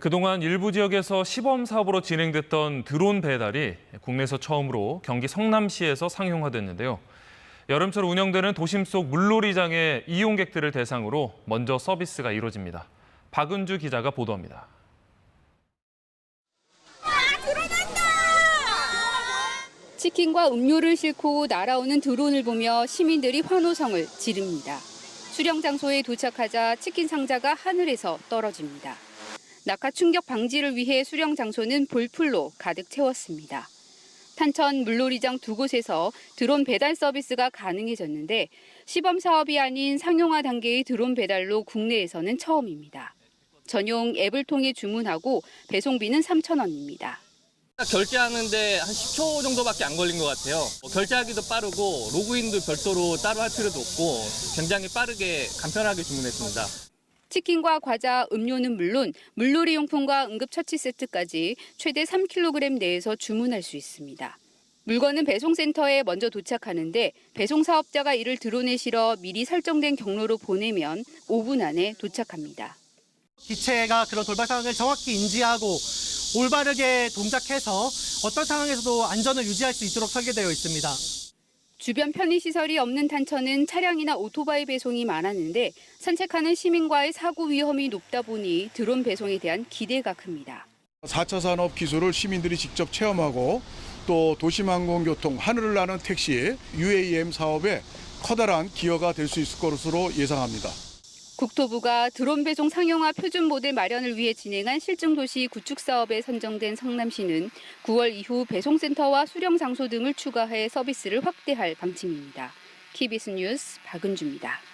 그동안 일부 지역에서 시범 사업으로 진행됐던 드론 배달이 국내에서 처음으로 경기 성남시에서 상용화됐는데요. 여름철 운영되는 도심 속 물놀이장의 이용객들을 대상으로 먼저 서비스가 이루어집니다. 박은주 기자가 보도합니다. 치킨과 음료를 싣고 날아오는 드론을 보며 시민들이 환호성을 지릅니다. 수령 장소에 도착하자 치킨 상자가 하늘에서 떨어집니다. 낙하 충격 방지를 위해 수령 장소는 볼풀로 가득 채웠습니다. 탄천 물놀이장 두 곳에서 드론 배달 서비스가 가능해졌는데 시범 사업이 아닌 상용화 단계의 드론 배달로 국내에서는 처음입니다. 전용 앱을 통해 주문하고 배송비는 3,000원입니다. 결제하는데 한 10초 정도밖에 안 걸린 것 같아요. 뭐 결제하기도 빠르고 로그인도 별도로 따로 할 필요도 없고 굉장히 빠르게 간편하게 주문했습니다. 치킨과 과자, 음료는 물론 물놀이 용품과 응급처치 세트까지 최대 3kg 내에서 주문할 수 있습니다. 물건은 배송센터에 먼저 도착하는데 배송 사업자가 이를 드론에 실어 미리 설정된 경로로 보내면 5분 안에 도착합니다. 기체가 그런 돌발 상황을 정확히 인지하고 올바르게 동작해서 어떤 상황에서도 안전을 유지할 수 있도록 설계되어 있습니다. 주변 편의시설이 없는 탄천은 차량이나 오토바이 배송이 많았는데 산책하는 시민과의 사고 위험이 높다 보니 드론 배송에 대한 기대가 큽니다. 4차 산업 기술을 시민들이 직접 체험하고 또 도심항공교통, 하늘을 나는 택시, UAM 사업에 커다란 기여가 될 수 있을 것으로 예상합니다. 국토부가 드론 배송 상용화 표준 모델 마련을 위해 진행한 실증 도시 구축 사업에 선정된 성남시는 9월 이후 배송센터와 수령 장소 등을 추가해 서비스를 확대할 방침입니다. KBS 뉴스 박은주입니다.